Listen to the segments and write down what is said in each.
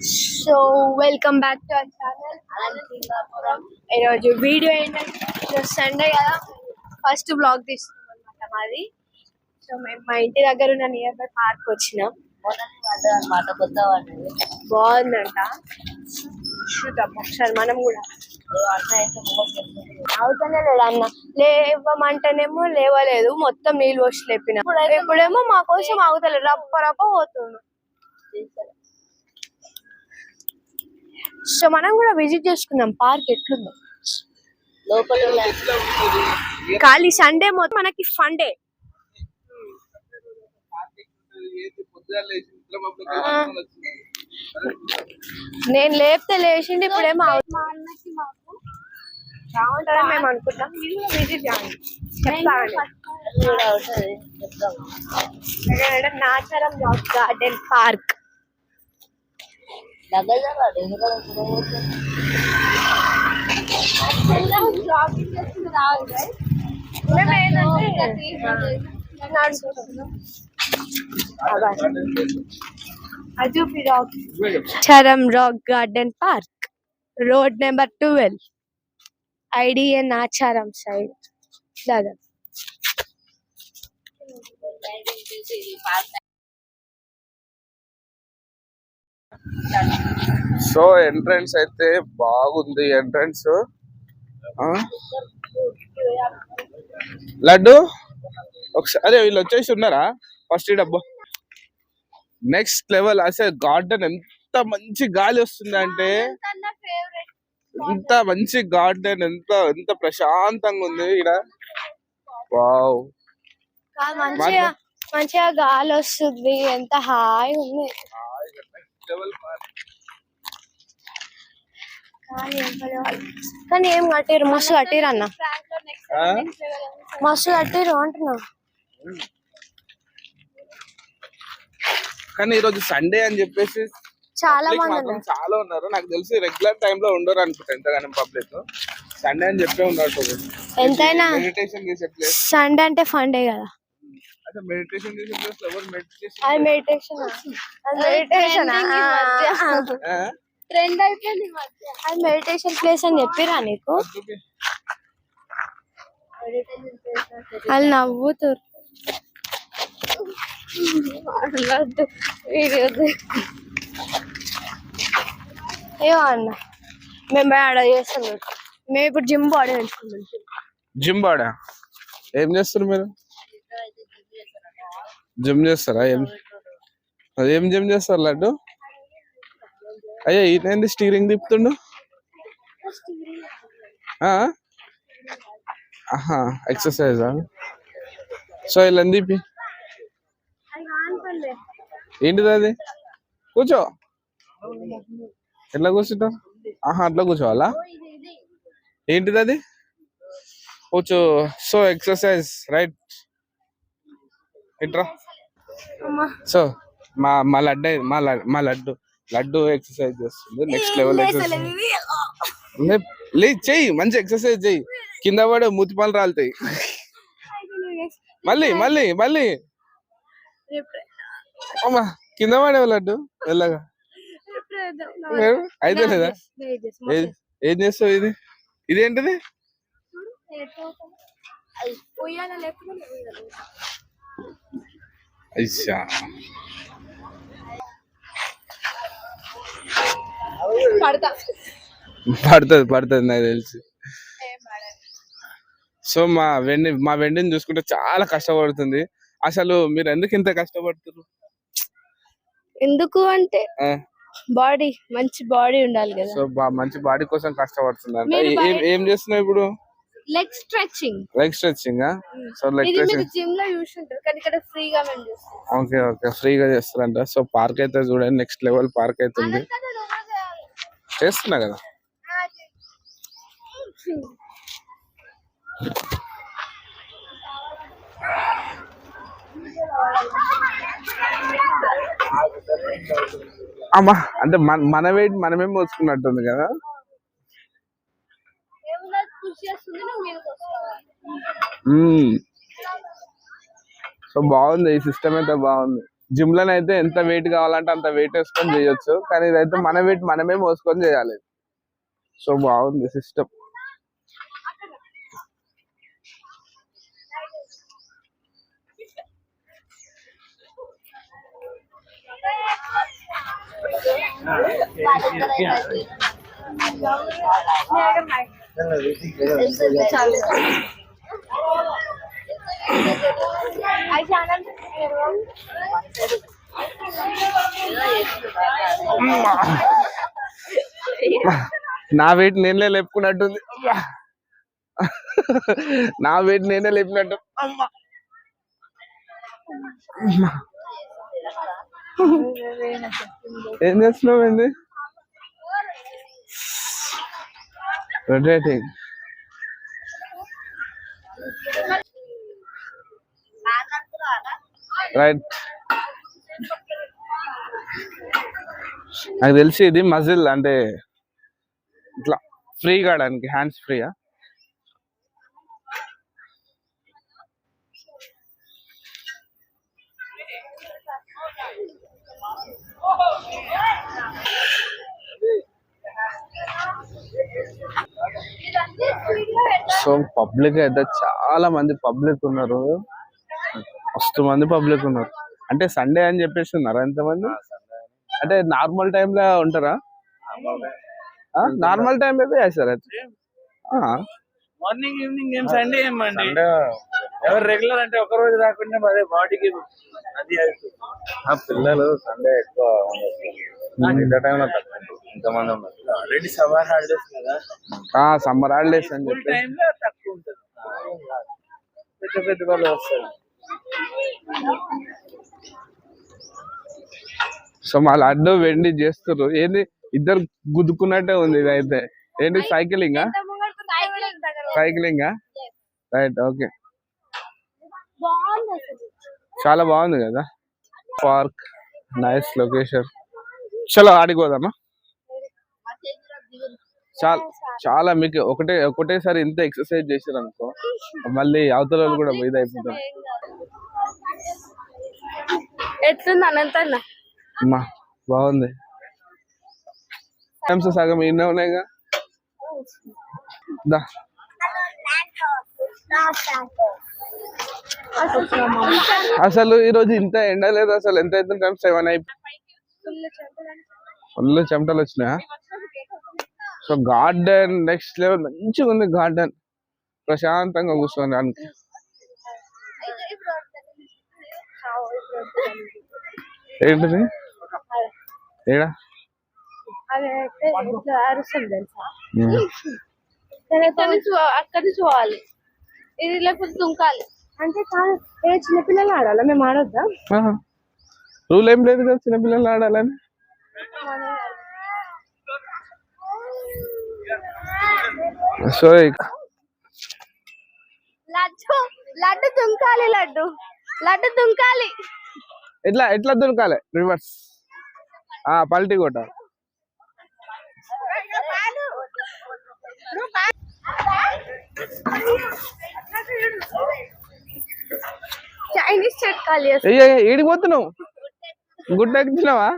So welcome back to our channel ఈరోజు video ఏంటంటే Sunday కదా. ఫస్ట్ బ్లాగ్ తీస్తున్నాం అనమాట మాది. సో మేము మా ఇంటి దగ్గర ఉన్న నియర్ బై పార్క్ వచ్చినాం. అనమాట కొత్త బాగుందంట. చూద్దాం ఒకసారి మనం కూడా. అవుతానే లేడు అన్న. లేవమంటేనేమో లేవలేదు. మొత్తం నీళ్ళు వచ్చి లేపిన. ఇప్పుడేమో మా కోసం అవుతలేదు రప్ప రప్ప పోతుండు సో మనం కూడా విజిట్ చేసుకుందాం. పార్క్ ఎట్లుందో. ఖాళీ సండే మొత్తం మనకి ఫన్ డే నేను లేపితే లేచిండి ఇప్పుడేమో అవు- మా అన్నకి మాకు బాగుంటుందని మేము అనుకుంటాం. మీరు విజిట్ చేయండి. Nacharam rock garden park. దగ్గర జరగాలి ఎందుకంటే ఇక్కడ పోతే అజూపి rock చరం rock garden park road so entrance అయితే బాగుంది ఎంట్రన్స్. లడ్డు? ఒకసారి అదే వీళ్ళు వచ్చేసి ఉన్నారా? ఫస్ట్ డబ్బు. నెక్స్ట్ లెవెల్ అసలు గార్డెన్ ఎంత మంచి గాలి వస్తుంది అంటే ఎంత మంచి గార్డెన్ ఎంత ఎంత ప్రశాంతంగా ఉంది ఇక్కడ వావ్. మంచిగా గాలి వస్తుంది ఎంత హాయి ఉంది. కానీ ఏం కట్టిరు మస్తు కట్టిరు అన్న. మస్తు కట్టిరు అంటున్నా. కానీ ఈరోజు సండే అని చెప్పేసి చాలా మంది చాలా ఉన్నారు. నాకు తెలిసి రెగ్యులర్ టైం లో ఉండరు అనుకుంటా ఎంతగానో పబ్లిక్. సండే అని చెప్పే ఉన్నారు ఎంతైనా సండే అంటే ఫన్ డే కదా. అంటే మెడిటేషన్ చేసే ప్లేస్ ఎవరు మెడిటేషన్ అది మెడిటేషన్ అది మెడిటేషన్ ట్రెండ్ అయిపోయింది అది మెడిటేషన్ ప్లేస్ అని చెప్పిరా నీకు వాళ్ళు నవ్వుతారు వద్దు, వీడియో వద్దు. ఏమో అన్న మేము పోయి ఆడ చేస్తాం చూడు. మేము ఇప్పుడు జిమ్ బాడీ పెంచుకుంటాం జిమ్ బాడా ఏం చేస్తారు మీరు జిమ్ చేస్తారా? ఏం ఏం జిమ్ చేస్తారు లడ్డు? అయ్యా ఈయనండి స్టీరింగ్ తిప్పుతుండు? ఆహా ఎక్సర్సైజా? సో ఇలా తిప్పి? ఏంటిది అది? కూర్చో. ఎట్లా కూర్చుంటావు? ఆహా అట్లా కూర్చోవాలా? ఏంటిది అది? కూర్చో. So exercise right. ఇట్రా సో మా మా లడ్డు మా మా లడ్డు. లడ్డు ఎక్సర్సైజ్ చేస్తుంది. నెక్స్ట్ లెవెల్ ఎక్సర్సైజ్ లే చెయ్యి మంచి ఎక్సర్సైజ్ చెయ్యి. కింద పడే మూతిపాలు రాలుతాయి. మళ్ళీ మళ్ళీ మళ్ళీ. అమ్మా కింద పడేవు లడ్డు? వెళ్ళగా అయితే లేదా? ఏ- ఏం చేస్తావు ఇది? ఇదేంటిది? అయ్యా పడతా. పడుతుంది పడుతుంది నాకు తెలిసి. సో మా వెండి మా వెండిని చూసుకుంటే చాలా కష్టపడుతుంది. అసలు మీరు ఎందుకు ఇంత కష్టపడుతున్నారు ఎందుకు అంటే బాడీ మంచి బాడీ ఉండాలి కదా. సో మంచి బాడీ కోసం ఏం ఏం చేస్తున్నావు ఇప్పుడు? Leg stretching leg stretching so leg stretching జిమ్లో చూసుంటారు కానీ ఇక్కడ ఫ్రీగా మేము చేస్తాం. ఓకే ఓకే ఫ్రీగా చేస్తారంట. సో పార్క్ అయితే చూడండి నెక్స్ట్ లెవెల్ పార్క్ అయితే ఉంది. చేస్తున్నా కదా? అమ్మా అంటే మన మన వెయిట్ మనమే మోసుకున్నట్టుంది కదా? పుష్ చేస్తుంది నువ్వు మీదకి సో బాగుంది ఈ సిస్టమ్ అయితే బాగుంది. జిమ్లో అయితే ఎంత వెయిట్ కావాలంటే అంత వెయిట్ వేసుకొని చేయొచ్చు కానీ ఇదైతే మన వెయిట్ మనమే మోసుకొని చేయాలి. సో బాగుంది సిస్టమ్ I. నా వెయిట్ నేనే లేపుకున్నట్టుంది. నా వెయిట్ నేనే లేపినట్టు అమ్మా. అమ్మా. ఏం చేస్తున్నావు ఏంది రొటేటింగ్ రైట్ నాకు తెలిసి ఇది మజిల్ అంటే ఇట్లా ఫ్రీ కావడానికి హ్యాండ్స్ ఫ్రీయా సో పబ్లిక్ అయితే చాలా మంది పబ్లిక్ ఉన్నారు. మస్తు మంది పబ్లిక్ ఉన్నారు. అంటే సండే అని చెప్పేసి ఉన్నారా ఎంతమంది అంటే నార్మల్ టైంలో ఉంటారా? నార్మల్ టైం అయితే చేస్తారు అయితే? ఆ, మార్నింగ్ ఈవినింగ్ ఏం సండే ఏమండి ఎవరు రెగ్యులర్ అంటే ఒక రోజు రాకుండా అదే బాడీకి అది పిల్లలు సండే ఎక్కువ ఆల్రెడీ సమ్మర్ హాలిడేస్ కదా. ఆ సమ్మర్ హాలిడేస్ అని చెప్పి టైంలో తక్కువ ఉంటుంది. పెద్ద పెద్ద వాళ్ళు వస్తారు. సో మా లడ్డు వెండి చేస్తారు ఏంది? ఇద్దరు గుద్దుకున్నట్టే ఉంది ఇది అయితే ఏంటి సైకిలింగా సైకిలింగా రైట్ ఓకే చాలా బాగుంది కదా. పార్క్ నైస్ లొకేషన్ చలో ఆడిపోదామా చాలా చాలా మీకు ఒకటే ఒకటేసారి ఇంత ఎక్సర్సైజ్ చేసారు అనుకో మళ్ళీ అవతల కూడా ఇది అయిపోతారు ఎట్లుంది అమ్మా బాగుంది. టైమ్స్ సగం ఇన్నే ఉన్నాయిగా? దా. అసలు ఈ రోజు ఇంత ఎండ లేదు అసలు ఎంత అవుతుంది టైం సెవెన్ అయిపోయి ఫుల్ చెమటలు వచ్చినాయా? సో గార్డెన్ నెక్స్ట్ లెవెల్ మంచిగా ఉంది గార్డెన్. ప్రశాంతంగా కూర్చోడానికి ఏంటిది? ఏడా? అదైతే ఇట్లా అరుస్తుంది తెలుసా? అక్కడి నుంచి పో- అక్కడి నుంచి పోవాలి. ఇది లేకపోతే దుంకాలి. అంటే కాదు ఏ చిన్నపిల్లలు ఆడాలా? మేము ఆడొద్దా? రూల్ ఏం లేదు కదా చిన్నపిల్లలు ఆడాలని. సో లడ్డు లడ్డు దుంకాలి లడ్డు. లడ్డు దుంకాలి. ఎట్లా ఎట్లా దొరకాలి రివర్స్ ఆ పల్టీ కొట్ట. చైనీస్ చెట్కాలి అయ్యా ఏడికి పోతున్నావు? గుడ్డ ఎక్కుతున్నావా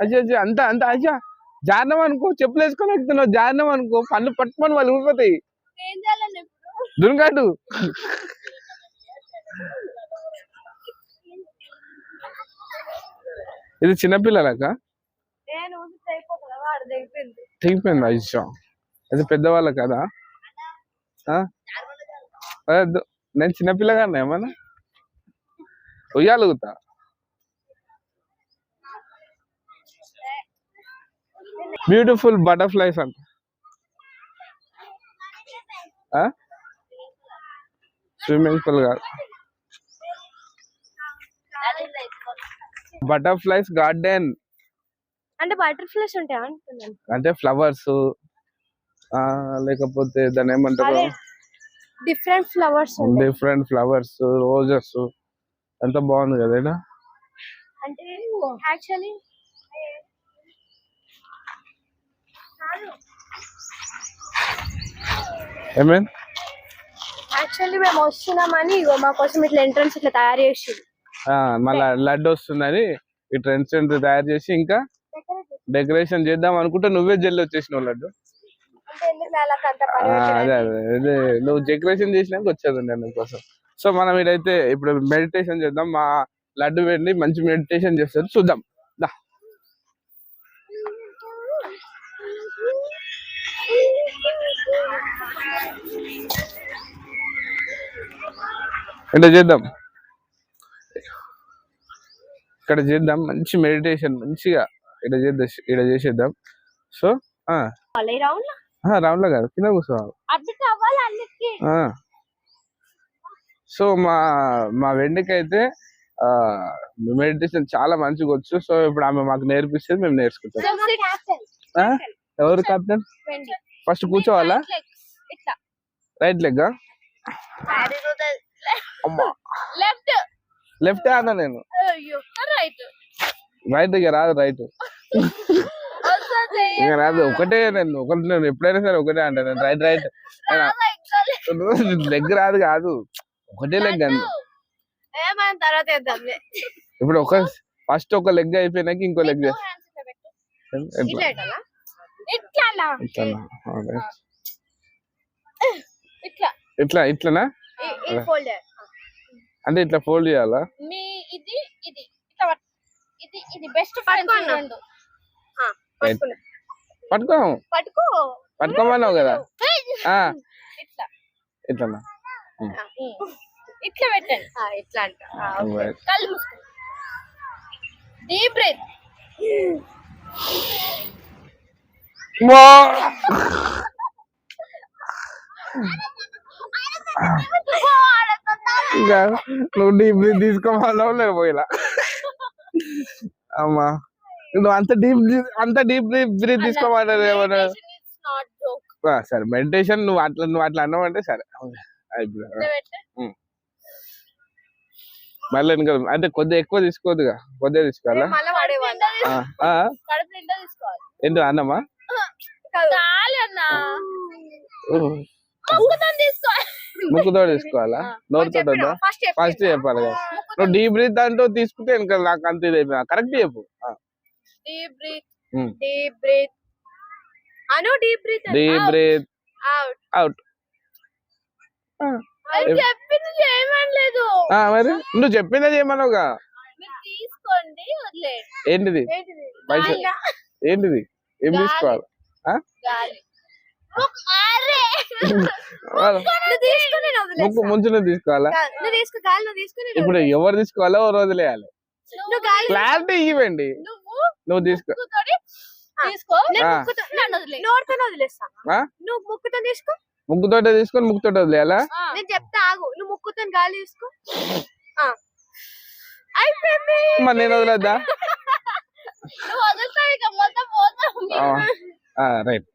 అచ్చా అచ్చా అంత అంత అచ్చా జారణం అనుకో చెప్పులు వేసుకొని ఎక్కుతున్నావు జారణం అనుకో పళ్ళు పట్టుకొని వాళ్ళు ఊడిపోతాయి ఇప్పుడు? దునకాటు ఇది చిన్నపిల్లలక తెగిపోయింది. అయ్యా అది పెద్దవాళ్ళ కదా? నేను చిన్నపిల్లగానే ఏమన్నా? ఉయ్యాలుగుతా? బ్యూటిఫుల్ బటర్ఫ్లైస్ అంట. స్విమ్మింగ్ పూల్ కాదు. బటర్ఫ్లైస్ గార్డెన్ అంటే బటర్ఫ్లైస్ ఉంటాయి అంటే ఫ్లవర్స్ లేకపోతే దాని ఏమంటారు? Different flowers different flowers roses ఎంత బాగుంది కదా? అంటే యాక్చువల్లీ ఏమేం యాక్చువల్లీ మేము వస్తున్నామని ఇగో మా కోసం ఇట్లా ఎంట్రన్స్ ఇట్లా తయారు చేసి మళ్ళా లడ్డు వస్తుందని ఈ ట్రెండ్స్ తయారు చేసి ఇంకా డెకరేషన్ చేద్దాం అనుకుంటే నువ్వే జల్లి వచ్చేసినావు లడ్డు. అదే అదే నువ్వు డెకరేషన్ చేసినాక వచ్చేది నేను కోసం. సో మనం ఇదైతే ఇప్పుడు మెడిటేషన్ చేద్దాం. మా లడ్డు వెళ్ళి మంచి మెడిటేషన్ చేస్తారు. చూద్దాం. ఇక్కడ చేద్దాం. ఇక్కడ చేద్దాం. మంచి మెడిటేషన్ మంచిగా ఇక్కడ చేద్దాం ఇక్కడ చేసేద్దాం. సో ఆ. రౌండ్ ఆ, రావులా గారు కింద కూర్చోవాలి. సో మా మా వెండికి అయితే మెడిటేషన్ చాలా మంచిగా వచ్చు. సో ఇప్పుడు ఆమె మాకు నేర్పిస్తే మేము నేర్చుకుంటాం? ఎవరు కెప్టెన్ ఫస్ట్ కూర్చోవాలా? ఇట్లా. రైట్ లెగ్ అమ్మా. లెఫ్ట్. లెఫ్ట్ అన్నా నేను. రైట్. రైట్ ఇక రాదు రైట్. ఇక రాదు ఒకటే నేను ఒకటి నేను ఎప్పుడైనా సరే ఒకటే అంటాను నేను రైట్ రైట్. లెగ్ రాదు కాదు ఒకటే లెగ్ వేద్దాం ఇప్పుడు ఒక ఫస్ట్ ఒక లెగ్ అయిపోయినాక ఇంకో లెగ్ ఇట్లా. ఇట్లా. ఇట్లనా? ఇట్లా ఇట్లా ఈ- ఫోల్డర్ అంటే ఇట్లా ఫోల్డ్ చేయాలా? మీ ఇది ఇది. ఇట్లా ఇది ఇది బెస్ట్ ఫ్రెండ్స్ రెండు. పట్టుకో. పట్టుకో. పట్టుకోమన్నావు కదా? ఆ. ఇట్లా. ఇట్లనా ఆ, ఇట్లా పెట్టండి. ఆ, ఇట్లా అంట. కళ్ళు మూసుకో. డీప్ బ్రెత్ ఇంకా నువ్వు డీప్ బ్రీత్ తీసుకోమన్నావు లేదు పోయిలా అమ్మా. నువ్వు అంత డీప్ అంత డీప్ బ్రీత్ తీసుకోమన్నారు ఏమన్నా? సరే మెడిటేషన్ నువ్వు అట్లా నువ్వు అట్లా అన్నావు అంటే సరే. మళ్ళీ ఇంకా అంటే కొద్దిగా ఎక్కువ తీసుకోవద్దుగా కొద్దిగా తీసుకోవాలా? ఏంటో అన్నమా చాలన్నా. ఊహు. ముక్కుతో తీసుకోవాలి? నోరుతో ఫస్ట్ చెప్పాలి కదా. నువ్వు డీప్ బ్రీత్ అంటూ తీసుకుంటే ఇంకా నాకు అంత ఇది అయిపోయింది. కరెక్ట్ చెప్పు. Deep breath. డీప్ బ్రీత్ అను deep breath deep breath out చెప్పింది చేయమనలేదు. మరి నువ్వు చెప్పిందే చేయమన్నావుగా? తీసుకోండి ఏంటిది? ఏంటిది? ఏం. తీసుకోవాలి? ముక్కు. ముంచునే తీసుకోవాలా? ఇప్పుడు ఎవరు తీసుకోవాలో వదిలేస్తా. నువ్వు గాలి క్లారిటీ ఇవ్వండి. నువ్వు తీసుకో. ముక్కుతో? నువ్వు ముక్కుతో తీసుకో. ముక్కుతోటే తీసుకొని ముక్కుతోటే వదిలేయాలా? నేను చెప్తా ఆగు. నువ్వు ముక్కుతో గాలి తీసుకో. ఆ. అయిపోయింది. మరి నేను వదిలేద్దా? రైట్.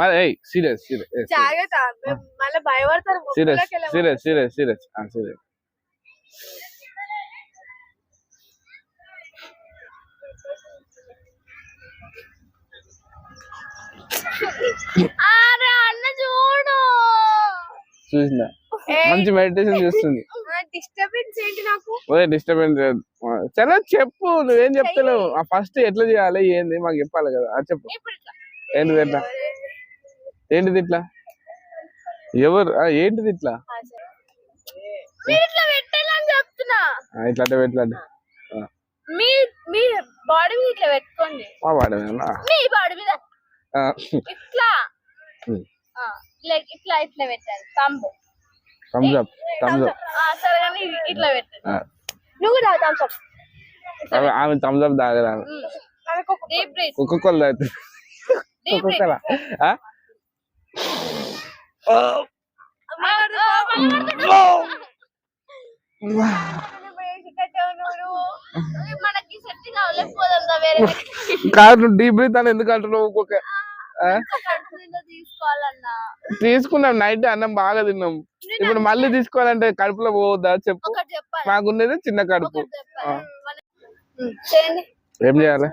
మరి serious serious serious. Serious serious serious serious. చూసిన? మంచి మెడిటేషన్ చేస్తుంది. డిస్టర్బెన్స్ ఏంటి నాకు? అదే డిస్టర్బెన్స్ సరే చెప్పు నువ్వేం చెప్తలేవు. ఫస్ట్ ఎట్లా చేయాలి ఏంది మాకు చెప్పాలి కదా. చెప్పు. ఏంటిది ఎట్లా ఏంటిది ఇట్లా ఎవరు? ఏంటిది ఇట్లా ఇట్లా ఇట్లా అంటే ఇట్లా మీ మీ బాడీ మీద ఇట్లా పెట్టుకోండి. మా వాడమేనా మీ బాడీ మీద. ఇట్లా. లైక్ ఇట్లా ఇట్లా పెట్టాలి. Thumb Thums Up Thums Up. సరే కానీ ఇట్లా పెట్టాలి నువ్వు తాగు థమ్స్ అప్. ఆమె థమ్స్ అప్ తాగదు ఆమె. డీప్ బ్రీత్ కుక్క కొల్ల తాగుతుంది డీప్ బ్రీత్ కుక్కల మనకి సెట్ కావలేకపోదా వేరే కాదు డీప్ బ్రీత్ అని ఎందుకు అంటున్నావు ఒక్కొక్క తీసుకున్నాం నైట్ అన్నం బాగా తిన్నాం. ఇప్పుడు మళ్ళీ తీసుకోవాలంటే కడుపులో పోవద్దా? చెప్పు. మాకున్నది చిన్న కడుపు. ఏం చేయాలి?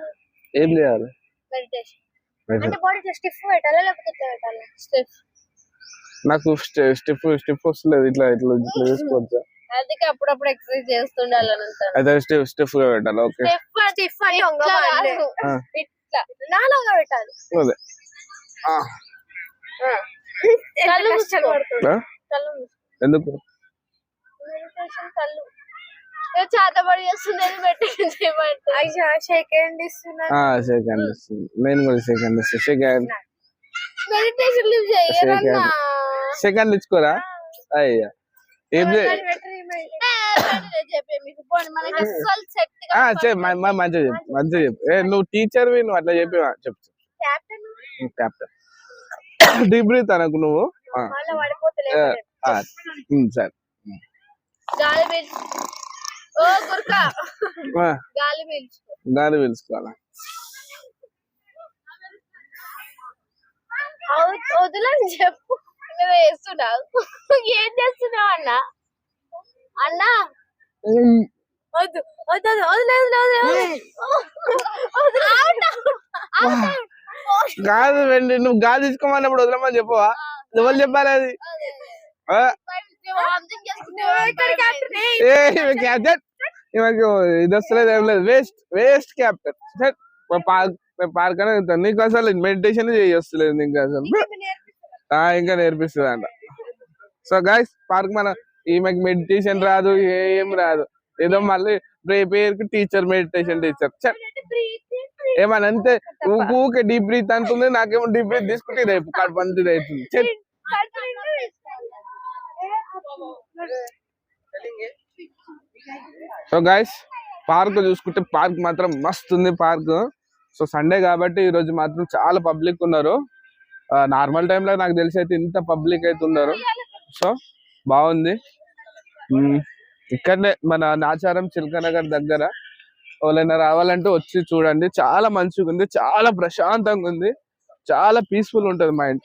ఏం చేయాలి? అంటే బాడీ స్టిఫ్ పెట్టాలా? లేకపోతే ఇట్లా పెట్టాలా? స్టిఫ్ నాకు స్టిఫ్ స్టిఫ్ వస్తలేదు. ఇట్లా ఇట్లా ఇట్లా చేసుకోవచ్చా? అందుకే అప్పుడప్పుడు ఎక్సర్సైజ్ చేస్తుండాలని అంటాను అయితే స్టిఫ్ స్టిఫ్గా పెట్టాలి? ఓకే. స్టిఫ్ అంటే వంగమంటే. ఆ. ఇట్లా. నాలాగా పెట్టాలి. అదే. కళ్ళు? కళ్ళు. ఎందుకు? కళ్ళు. చేతబడి చేస్తుంది పెట్టి అయ్యా షేక్ హ్యాండ్ ఇస్తున్నా ఆ షేక్ హ్యాండ్ ఇస్తుంది. నేను కూడా షేక్ హ్యాండ్ ఇస్తాను షేక్ హ్యాండ్ మెడిటేషన్ లివ్ చేయరన్నా షేక్ హ్యాండ్ ఇచ్చుకోరా? అయ్యా. ఏం మంచిగా చెప్పు మంచిగా చెప్పు. ఏ నువ్వు టీచర్ నువ్వు అట్లా చెప్పి చెప్పు. క్యాప్టెన్ డీప్ బ్రీత్ అనకు నువ్వు. సరే. ఓ గుర్కా ఆ, గాలి పీల్చు గాలి పీల్చుకోవాలా? వదిలని చెప్పు. నువ్వు వేస్తున్నావు. ఏం చేస్తున్నావు అన్న? అన్న? వద్దు. వద్దు? గాలి వెళ్ళి నువ్వు గాలి తీసుకోమన్నప్పుడు వదలమని చెప్పవా? ఎవరు చెప్పాలి అది? ఏ. క్యాప్టెన్ ఈమెకు ఇది వస్తలేదు ఏం లేదు. Waste waste captain park park అనేది వెళ్తాను. నీకు అసలు మెడిటేషన్ చేయొస్తలేదు నీకు అసలు. ఆ, ఇంకా నేర్పిస్తుంది? అంట సో గాయస్ పార్క్ మన ఈమెకి మెడిటేషన్ రాదు ఏం రాదు. ఏదో మళ్ళీ పేరుకి టీచర్ మెడిటేషన్ టీచర్ ఏమని అంతే? ఊకే డీప్ బ్రీత్ అంటుంది నాకేమో డీప్ బ్రీత్ తీసుకుంటే రేపు కడుపు అంత ఇది అవుతుంది చెప్ సో గాయస్ పార్క్ చూసుకుంటే పార్క్ మాత్రం మస్తు ఉంది పార్క్ సో సండే కాబట్టి ఈ రోజు మాత్రం చాలా పబ్లిక్ ఉన్నారు. Uh, నార్మల్ టైంలో నాకు తెలిసి అయితే ఇంత పబ్లిక్ అయితే ఉన్నారు. సో బాగుంది. Hmm. ఇక్కడనే మన నాచారం చిలకనగర్ దగ్గర ఎవరైనా రావాలంటే వచ్చి చూడండి. చాలా మంచిగా ఉంది చాలా ప్రశాంతంగా ఉంది. చాలా పీస్ఫుల్ ఉంటుంది మైండ్